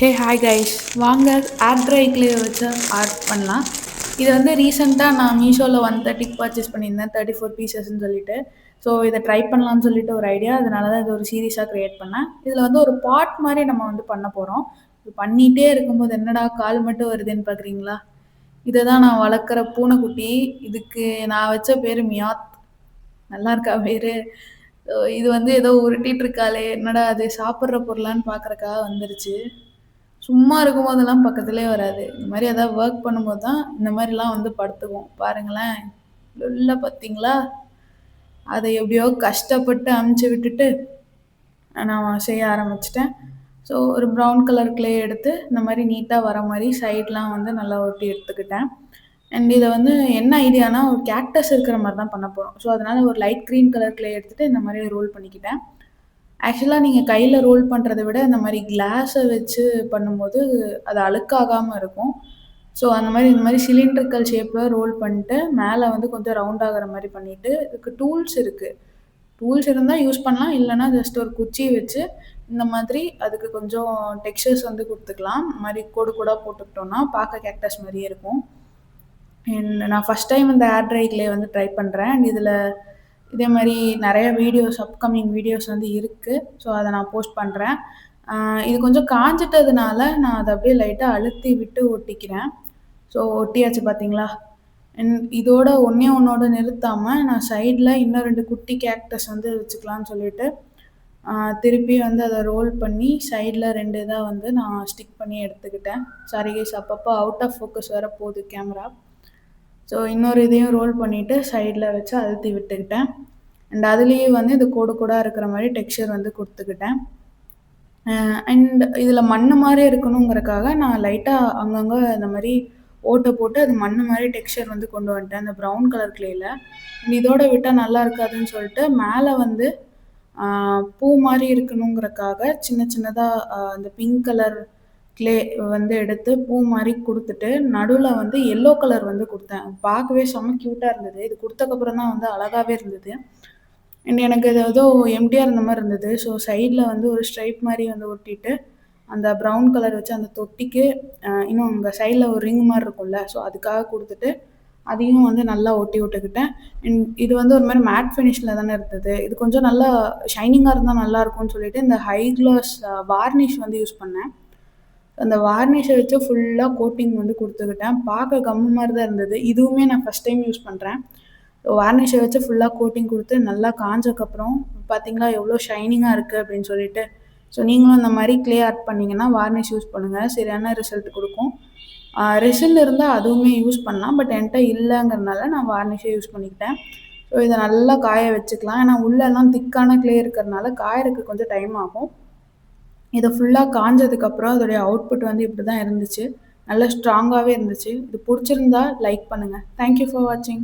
ஹே hi guys வாங்க air dry clay வச்சு art பண்ணலாம். இது வந்து ரீசெண்டாக நான் மீஷோவில் ஒன் தேர்ட்டிக்கு பர்ச்சேஸ் பண்ணியிருந்தேன். தேர்ட்டி ஃபோர் பீசஸ்ன்னு சொல்லிட்டு. ஸோ இதை ட்ரை பண்ணலாம்னு சொல்லிட்டு ஒரு ஐடியா அதனால தான் இது ஒரு சீரீஸாக க்ரியேட் பண்ணேன். இதில் வந்து ஒரு பாட் மாதிரி நம்ம வந்து பண்ண போகிறோம் இது பண்ணிகிட்டே இருக்கும்போது என்னடா கால் மட்டும் வருதுன்னு பார்க்குறீங்களா இதை தான் நான் வளர்க்குற பூனைக்குட்டி. இதுக்கு நான் வச்ச பேர் மியாத். நல்லா இருக்கா பேர்? இது வந்து ஏதோ உருட்டிட்டு இருக்காளே. என்னடா அது? சாப்பிட்ற பொருளான்னு பார்க்குறக்காக வந்துருச்சு. சும்மா இருக்கும்போதெல்லாம் பக்கத்துலேயே வராது. இந்த மாதிரி எதாவது ஒர்க் பண்ணும்போது தான் இந்த மாதிரிலாம் வந்து படுத்துவோம் பாருங்களேன். இல்லை பார்த்தீங்களா? அதை எப்படியோ கஷ்டப்பட்டு அமுச்சு விட்டுட்டு நான் செய்ய ஆரம்பிச்சிட்டேன். ஸோ ஒரு ப்ரௌன் கலர் கிளே எடுத்து இந்த மாதிரி நீட்டாக வர மாதிரி சைட்லாம் வந்து நல்லா ஒட்டி எடுத்துக்கிட்டேன். அண்ட் இதை வந்து என்ன ஐடியானா ஒரு கேக்டஸ் இருக்கிற மாதிரி தான் பண்ண போகிறோம் ஸோ அதனால் ஒரு லைட் க்ரீன் கலர் கிளே எடுத்துகிட்டு இந்த மாதிரி ரோல் பண்ணிக்கிட்டேன். ஆக்சுவலாக நீங்கள் கையில் ரோல் பண்ணுறத விட இந்த மாதிரி கிளாஸை வச்சு பண்ணும்போது அது அழுக்காகாமல் இருக்கும். ஸோ அந்த மாதிரி இந்த மாதிரி சிலிண்ட்ரிக்கல் ஷேப்பில் ரோல் பண்ணிட்டு மேலே வந்து கொஞ்சம் ரவுண்ட் ஆகிற மாதிரி பண்ணிவிட்டு இதுக்கு டூல்ஸ் இருக்குது டூல்ஸ் இருந்தால் யூஸ் பண்ணலாம். இல்லைனா ஜஸ்ட் ஒரு குச்சி வச்சு இந்த மாதிரி அதுக்கு கொஞ்சம் டெக்ஸ்டர்ஸ் வந்து கொடுத்துக்கலாம். இந்த மாதிரி கோடு கூட போட்டுக்கிட்டோன்னா பார்க்க கேக்டஸ் மாதிரியே இருக்கும். அண்ட் நான் ஃபஸ்ட் டைம் இந்த ஏர் ட்ரைக்லே வந்து ட்ரை பண்ணுறேன் அண்ட் இதில் இதே மாதிரி நிறைய வீடியோஸ் அப்கமிங் வீடியோஸ் வந்து இருக்குது ஸோ அதை நான் போஸ்ட் பண்ணுறேன் இது கொஞ்சம் காஞ்சிட்டதுனால நான் அதை அப்படியே லைட்டாக அழுத்தி விட்டு ஒட்டிக்கிறேன். ஸோ ஒட்டியாச்சு பார்த்தீங்களா இதோட ஒன்றே ஒன்றோட நிறுத்தாமல் நான் சைடில் இன்னும் ரெண்டு குட்டி கேக்டஸ் வந்து வச்சுக்கலான்னு சொல்லிட்டு திருப்பி வந்து அதை ரோல் பண்ணி சைடில் ரெண்டு இதாக வந்து நான் ஸ்டிக் பண்ணி எடுத்துக்கிட்டேன். சாரி கேஸ் அப்பப்போ அவுட் ஆஃப் ஃபோக்கஸ் வேறு போகுது கேமரா ஸோ இன்னொரு இதையும் ரோல் பண்ணிவிட்டு சைடில் வச்சு அழுத்தி விட்டுக்கிட்டேன். அண்ட் அதுலேயே வந்து இது கோடு கூட இருக்கிற மாதிரி டெக்ஸ்சர் வந்து கொடுத்துக்கிட்டேன். அண்ட் இதில் மண் மாதிரி இருக்கணுங்கிறக்காக நான் லைட்டாக அங்கங்கே இந்த மாதிரி ஓட்டை போட்டு அது மண் மாதிரி டெக்ஸ்சர் வந்து கொண்டு வந்துட்டேன். அந்த ப்ரௌன் கலர் கிளேயில் இதோட விட்டால் நல்லா இருக்காதுன்னு சொல்லிட்டு மேலே வந்து பூ மாதிரி இருக்கணுங்கிறக்காக சின்ன சின்னதாக அந்த பிங்க் கலர் க்ளே வந்து எடுத்து பூ மாதிரி கொடுத்துட்டு நடுவில் வந்து எல்லோ கலர் வந்து கொடுத்தேன். பார்க்கவே செம்ம க்யூட்டாக இருந்தது. இது கொடுத்தக்கப்புறம் தான் வந்து அழகாகவே இருந்தது. அண்ட் எனக்கு இது ஏதோ எம்டியாக இருந்த மாதிரி இருந்தது. ஸோ சைடில் வந்து ஒரு ஸ்ட்ரைப் மாதிரி வந்து ஒட்டிட்டு அந்த ப்ரௌன் கலர் வச்சு அந்த தொட்டிக்கு இன்னும் அங்கே சைடில் ஒரு ரிங் மாதிரி இருக்கும்ல. ஸோ அதுக்காக கொடுத்துட்டு அதையும் வந்து நல்லா ஒட்டி விட்டுக்கிட்டேன். அண்ட் இது வந்து ஒரு மாதிரி மேட் ஃபினிஷில் தானே இருந்தது. இது கொஞ்சம் நல்லா ஷைனிங்காக இருந்தால் நல்லாயிருக்கும்னு சொல்லிட்டு இந்த ஹை க்ளாஸ் வார்னிஷ் வந்து யூஸ் பண்ணேன். அந்த வார்னிஷை வச்சு ஃபுல்லாக கோட்டிங் வந்து கொடுத்துக்கிட்டேன். பார்க்க கம்மு மாதிரி தான் இருந்தது. இதுவுமே நான் ஃபஸ்ட் டைம் யூஸ் பண்ணுறேன் வார்னிஷை வச்சு ஃபுல்லாக கோட்டிங் கொடுத்து நல்லா காஞ்சக்கப்புறம் பார்த்தீங்களா எவ்வளோ ஷைனிங்காக இருக்குது அப்படின்னு சொல்லிட்டு. ஸோ நீங்களும் இந்த மாதிரி க்ளே ஆர்ட் பண்ணிங்கன்னா வார்னிஷ் யூஸ் பண்ணுங்கள் சரியான ரிசல்ட் கொடுக்கும். ரிசல்ட் இருந்தால் அதுவுமே யூஸ் பண்ணலாம். பட் என்கிட்ட இல்லைங்கிறனால நான் வார்னிஷே யூஸ் பண்ணிக்கிட்டேன். ஸோ இதை நல்லா காய வச்சுக்கலாம். ஏன்னா உள்ளெல்லாம் திக்கான க்ளே இருக்கிறனால காயறதுக்கு கொஞ்சம் டைம் ஆகும். இதை ஃபுல்லாக காஞ்சதுக்கப்புறம் அதோடைய அவுட்புட் வந்து இப்படி தான் இருந்துச்சு. நல்லா ஸ்ட்ராங்காகவே இருந்துச்சு. இது பிடிச்சிருந்தா லைக் பண்ணுங்கள் தேங்க்யூ ஃபார் வாட்சிங்